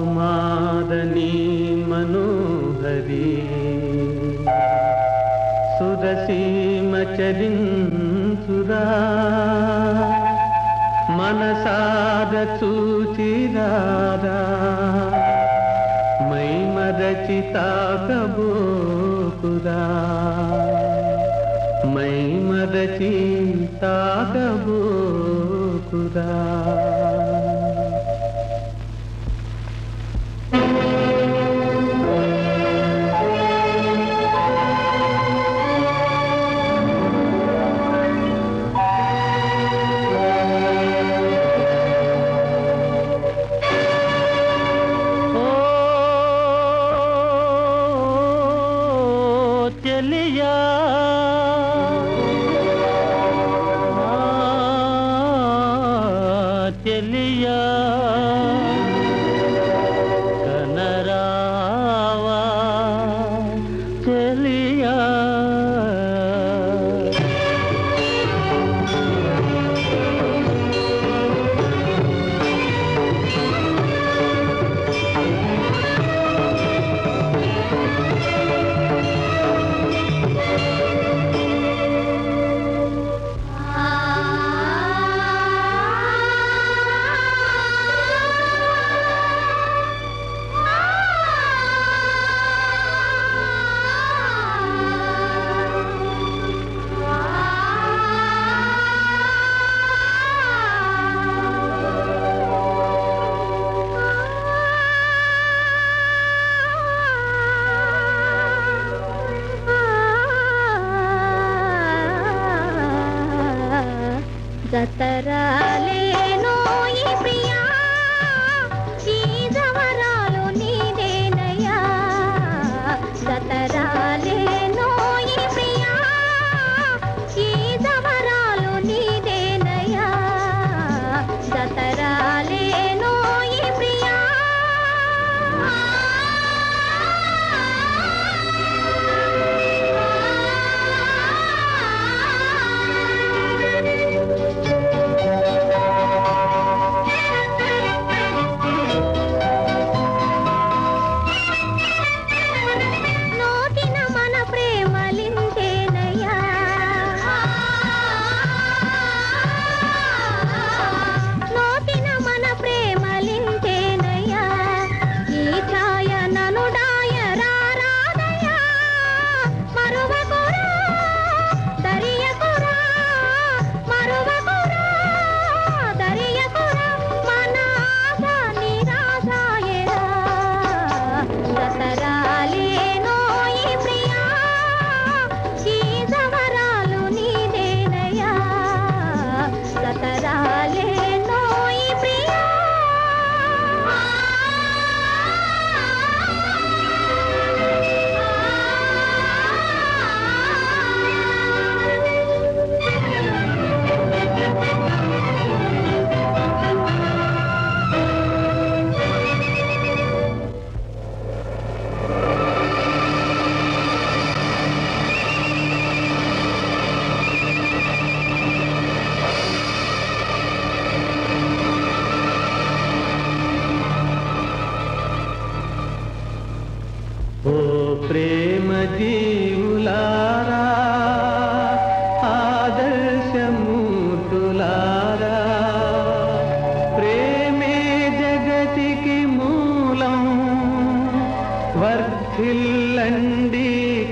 సుకుమారని మనోహరి. సురసీమ చరించురా మనసార చూచిరారా మై మరచి తాకబోకురా మై लिया।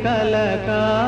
కలకా